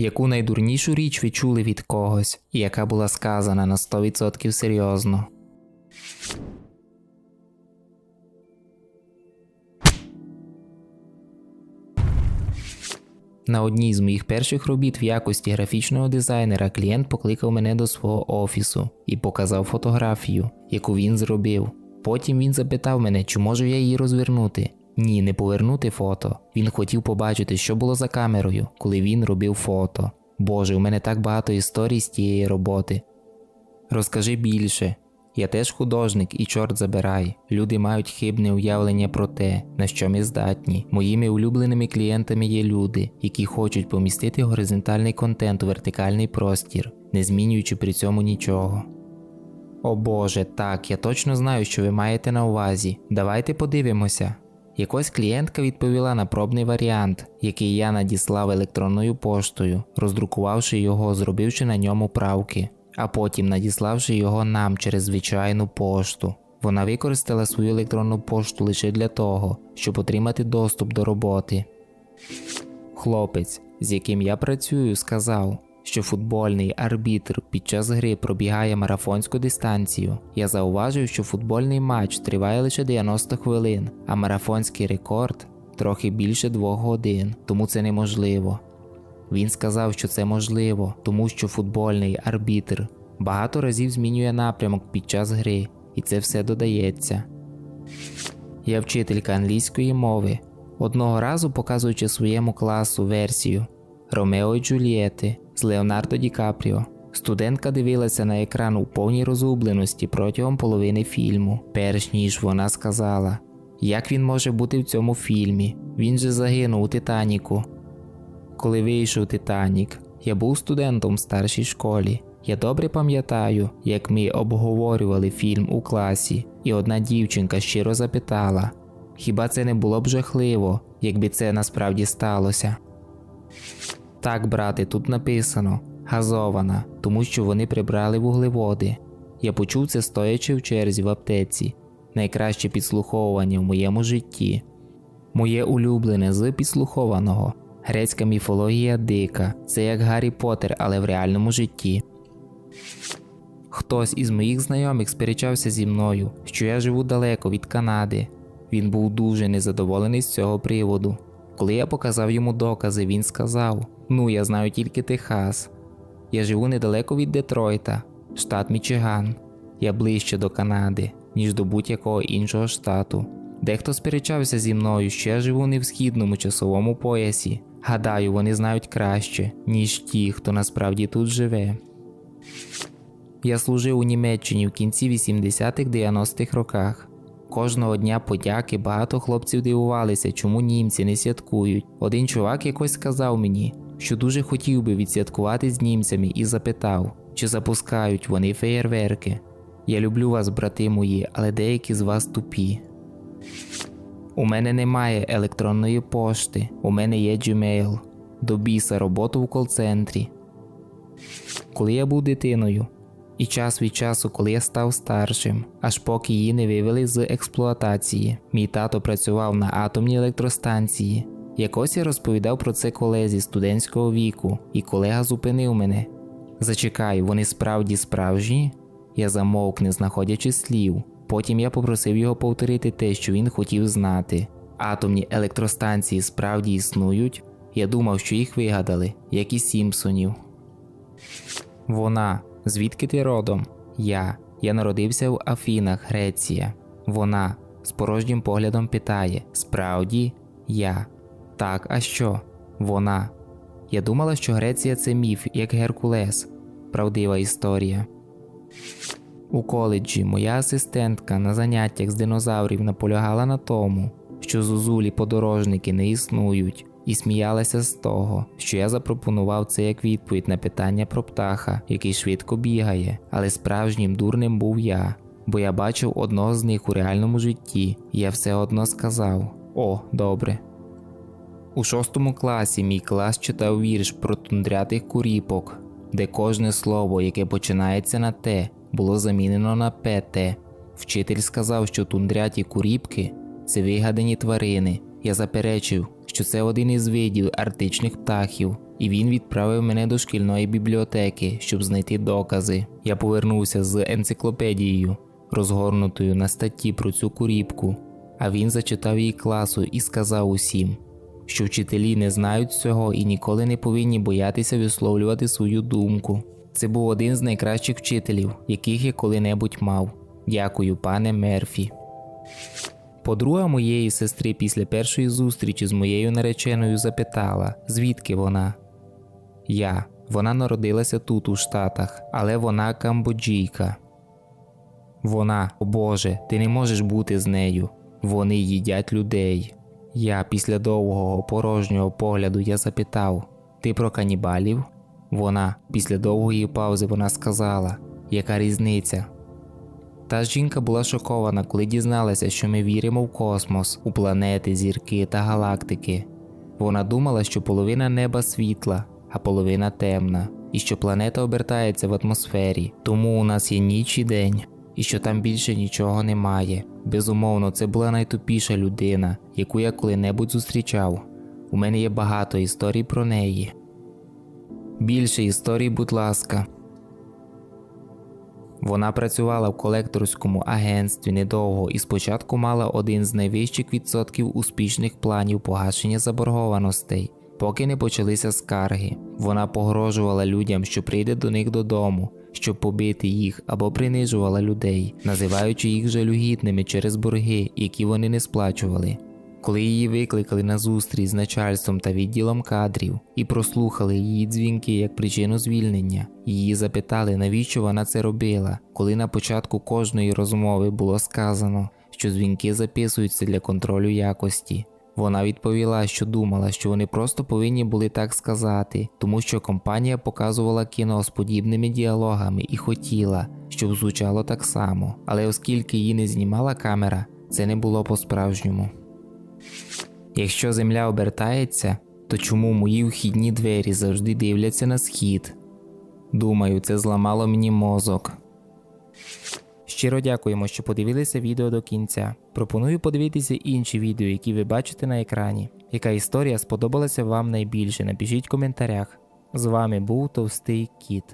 Яку найдурнішу річ ви чули від когось, і яка була сказана на 100% серйозно? На одній з моїх перших робіт в якості графічного дизайнера клієнт покликав мене до свого офісу і показав фотографію, яку він зробив. Потім він запитав мене, чи можу я її розвернути. Ні, не повернути фото. Він хотів побачити, що було за камерою, коли він робив фото. Боже, у мене так багато історій з тієї роботи. Розкажи більше. Я теж художник і чорт забирай. Люди мають хибне уявлення про те, на що ми здатні. Моїми улюбленими клієнтами є люди, які хочуть помістити горизонтальний контент у вертикальний простір, не змінюючи при цьому нічого. О Боже, так, я точно знаю, що ви маєте на увазі. Давайте подивимося. Якось клієнтка відповіла на пробний варіант, який я надіслав електронною поштою, роздрукувавши його, зробивши на ньому правки, а потім надіславши його нам через звичайну пошту. Вона використала свою електронну пошту лише для того, щоб отримати доступ до роботи. Хлопець, з яким я працюю, сказав, що футбольний арбітр під час гри пробігає марафонську дистанцію. Я зауважив, що футбольний матч триває лише 90 хвилин, а марафонський рекорд трохи більше двох годин, тому це неможливо. Він сказав, що це можливо, тому що футбольний арбітр багато разів змінює напрямок під час гри, і це все додається. Я вчителька англійської мови. Одного разу, показуючи своєму класу версію Ромео і Джульєти з Леонардо Ді Капріо, студентка дивилася на екран у повній розгубленості протягом половини фільму, перш ніж вона сказала, як він може бути в цьому фільмі? Він же загинув у Титаніку. Коли вийшов Титанік, я був студентом в старшій школі. Я добре пам'ятаю, як ми обговорювали фільм у класі, і одна дівчинка щиро запитала: хіба це не було б жахливо, якби це насправді сталося? Так, брате, тут написано газована, тому що вони прибрали вуглеводи. Я почув це стоячи в черзі в аптеці. Найкраще підслуховування в моєму житті. Моє улюблене з підслухованого. Грецька міфологія дика, це як Гаррі Поттер, але в реальному житті. Хтось із моїх знайомих сперечався зі мною, що я живу далеко від Канади. Він був дуже незадоволений з цього приводу. Коли я показав йому докази, він сказав: Ну, я знаю тільки Техас. Я живу недалеко від Детройта, штат Мічиган. Я ближче до Канади, ніж до будь-якого іншого штату. Дехто сперечався зі мною, що я живу не в східному часовому поясі. Гадаю, вони знають краще, ніж ті, хто насправді тут живе. Я служив у Німеччині в кінці 80-х-90-х роках. Кожного дня подяки багато хлопців дивувалися, чому німці не святкують. Один чувак якось сказав мені, що дуже хотів би відсвяткувати з німцями і запитав, чи запускають вони феєрверки. Я люблю вас, брати мої, але деякі з вас тупі. У мене немає електронної пошти, у мене є Gmail. До біса роботу в кол-центрі. Коли я був дитиною, і час від часу, коли я став старшим, аж поки її не вивели з експлуатації. Мій тато працював на атомній електростанції. Якось я розповідав про це колезі студентського віку, і колега зупинив мене. Зачекай, вони справді справжні? Я замовк, не знаходячи слів. Потім я попросив його повторити те, що він хотів знати. Атомні електростанції справді існують. Я думав, що їх вигадали, як і Сімпсонів. Вона, звідки ти родом? Я. Я народився в Афінах, Греція. Вона з порожнім поглядом питає: Справді? Я. Так, а що? Вона. Я думала, що Греція це міф, як Геркулес. Правдива історія. У коледжі моя асистентка на заняттях з динозаврів наполягала на тому, що зозулі подорожники не існують, і сміялася з того, що я запропонував це як відповідь на питання про птаха, який швидко бігає, але справжнім дурним був я, бо я бачив одного з них у реальному житті, і я все одно сказав: О, добре. У шостому класі мій клас читав вірш про тундрятих куріпок, де кожне слово, яке починається на те, було замінено на ПТ. Вчитель сказав, що тундряті куріпки це вигадані тварини. Я заперечив, що це один із видів арктичних птахів, і він відправив мене до шкільної бібліотеки, щоб знайти докази. Я повернувся з енциклопедією, розгорнутою на статті про цю куріпку, а він зачитав її класу і сказав усім, що вчителі не знають цього і ніколи не повинні боятися висловлювати свою думку. Це був один з найкращих вчителів, яких я коли-небудь мав. Дякую, пане Мерфі. Подруга моєї сестри після першої зустрічі з моєю нареченою запитала, звідки вона. Я. Вона народилася тут, у Штатах, але вона камбоджійка. Вона, о Боже, ти не можеш бути з нею. Вони їдять людей. Я після довгого порожнього погляду я запитав: Ти про канібалів? Вона, після довгої паузи, вона сказала, яка різниця? Та жінка була шокована, коли дізналася, що ми віримо в космос, у планети, зірки та галактики. Вона думала, що половина неба світла, а половина темна, і що планета обертається в атмосфері, тому у нас є ніч і день, і що там більше нічого немає. Безумовно, це була найтупіша людина, яку я коли-небудь зустрічав. У мене є багато історій про неї. Більше історій, будь ласка. Вона працювала в колекторському агентстві недовго і спочатку мала один з найвищих відсотків успішних планів погашення заборгованостей, поки не почалися скарги. Вона погрожувала людям, що прийде до них додому, щоб побити їх або принижувала людей, називаючи їх жалюгідними через борги, які вони не сплачували. Коли її викликали на зустріч з начальством та відділом кадрів і прослухали її дзвінки як причину звільнення, її запитали, навіщо вона це робила, коли на початку кожної розмови було сказано, що дзвінки записуються для контролю якості. Вона відповіла, що думала, що вони просто повинні були так сказати, тому що компанія показувала кіно з подібними діалогами і хотіла, щоб звучало так само, але оскільки її не знімала камера, це не було по-справжньому. Якщо земля обертається, то чому мої вхідні двері завжди дивляться на схід? Думаю, це зламало мені мозок. Щиро дякуємо, що подивилися відео до кінця. Пропоную подивитися інші відео, які ви бачите на екрані. Яка історія сподобалася вам найбільше? Напишіть в коментарях. З вами був Товстий Кіт.